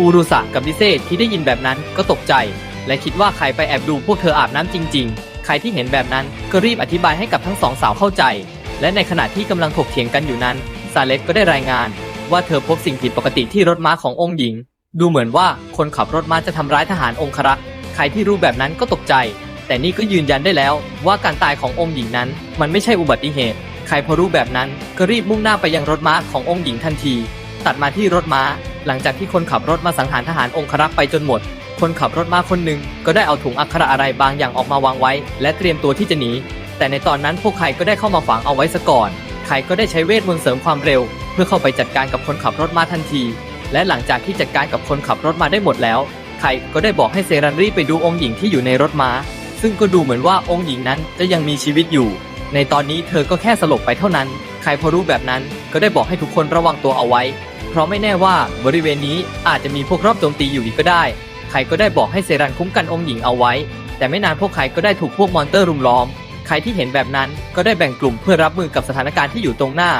อูรุสะกับดิเซที่ได้ยินแบบนั้นก็ตกใจ และคิดว่าใครไปแอบดูพวกเธออาบน้ำจริง ๆ ใครที่เห็นแบบนั้นก็รีบอธิบายให้กับทั้งสองสาวเข้าใจ และในขณะที่กำลังถกเถียงกันอยู่นั้น ซาเลสก็ได้รายงาน ว่าเธอพบสิ่งผิดปกติที่รถม้าขององค์หญิง ดูเหมือนว่าคนขับรถม้าจะทำร้ายทหารองครักษ์ใครที่รู้แบบนั้นก็ตกใจ แต่นี่ก็ยืนยันได้แล้วว่าการตายขององค์หญิงนั้น มันไม่ใช่อุบัติเหตุ ใครพอรู้แบบนั้นก็รีบมุ่งหน้าไปยังรถม้าขององค์หญิงทันที ตัดมาที่รถม้า หลังจากที่คนขับรถมาสังหารทหารองครักษ์ไปจนหมด คนขับรถม้าคนหนึ่งก็ได้เอาถุงอักขระอะไรบางอย่างออกมาวางไว้ และเตรียมตัวที่จะหนี แต่ในตอนนั้นพวกใครก็ได้เข้ามาฝังเอาไว้ซะก่อนใครก็ได้ใช้เวทมนต์เสริมความเร็ว เพื่อเข้าไปจัดการกับคนขับรถม้าทันที และหลังจากที่จัดการกับคนขับรถมาได้หมดแล้วใครก็ได้บอกให้เซรันรีบไปดูองค์หญิงที่อยู่ในรถม้า ซึ่งก็ดูเหมือนว่าองค์หญิงนั้นจะยังมีชีวิตอยู่ ในตอนนี้เธอก็แค่สลบไปเท่านั้น ใครพอรู้แบบนั้นก็ได้บอกให้ทุกคนระวังตัวเอาไว้ เพราะไม่แน่ว่าบริเวณนี้อาจจะมีพวกรอบโจมตีอยู่อีกก็ได้ ใครก็ได้บอกให้เซรันคุ้มกันองค์หญิงเอาไว้ แต่ไม่นานพวกใครก็ได้ถูกพวกมอนเตอร์รุมล้อม ใครที่เห็นแบบนั้นก็ได้แบ่งกลุ่มเพื่อรับมือกับสถานการณ์ที่อยู่ตรงหน้า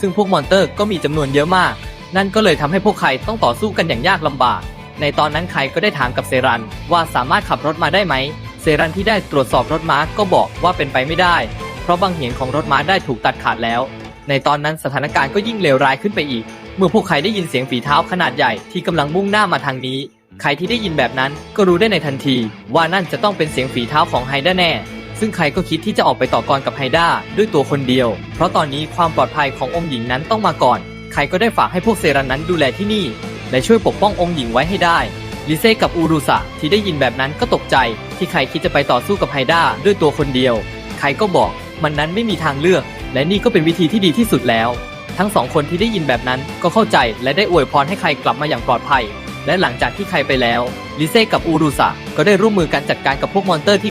ซึ่งพวกมอนเตอร์ก็มีจำนวนเยอะมาก นั่นก็เลยทำให้พวกใครต้องต่อสู้กันอย่างยากลำบาก ในตอนนั้นใครก็ได้ถามกับเซรันว่าสามารถขับรถมาได้ไหม เซรันที่ได้ตรวจสอบรถม้าก็บอกว่าเป็นไปไม่ได้ เพราะบางเหียงของรถม้าได้ถูกตัดขาดแล้ว ในตอนนั้นสถานการณ์ก็ยิ่งเลวร้ายขึ้นไปอีก เมื่อพวกใครได้ยินเสียงฝีเท้าขนาดใหญ่ที่กำลังมุ่งหน้ามาทางนี้ ใครที่ได้ยินแบบนั้นก็รู้ได้ในทันที ว่านั่นจะต้องเป็นเสียงฝีเท้าของไฮด้าแน่ ซึ่งใครก็คิดที่จะออกไปต่อกรกับไฮด้าด้วยตัวคนเดียว เพราะตอนนี้ความปลอดภัยขององค์หญิงนั้นต้องมาก่อน ใครก็ได้ฝากให้พวกเซรันนั้นดูแลที่นี่ และช่วยปกป้ององค์หญิงไว้ให้ได้ลิเซ่กับอูรุสะที่ได้ยินแบบนั้นก็ตกใจ ที่ใครคิดจะไปต่อสู้กับไฮด้าด้วยตัวคนเดียว ใครก็บอกมันนั้นไม่มีทางเลือก และนี่ก็เป็นวิธีที่ดีที่สุดแล้ว ทั้งสองคนที่ได้ยินแบบนั้นก็เข้าใจและได้อวยพรให้ใครกลับมาอย่างปลอดภัย และหลังจากที่ใครไปแล้ว ลิเซ่กับอูรุสะก็ได้ร่วมมือกันจัดการกับพวกมอนเตอร์ที่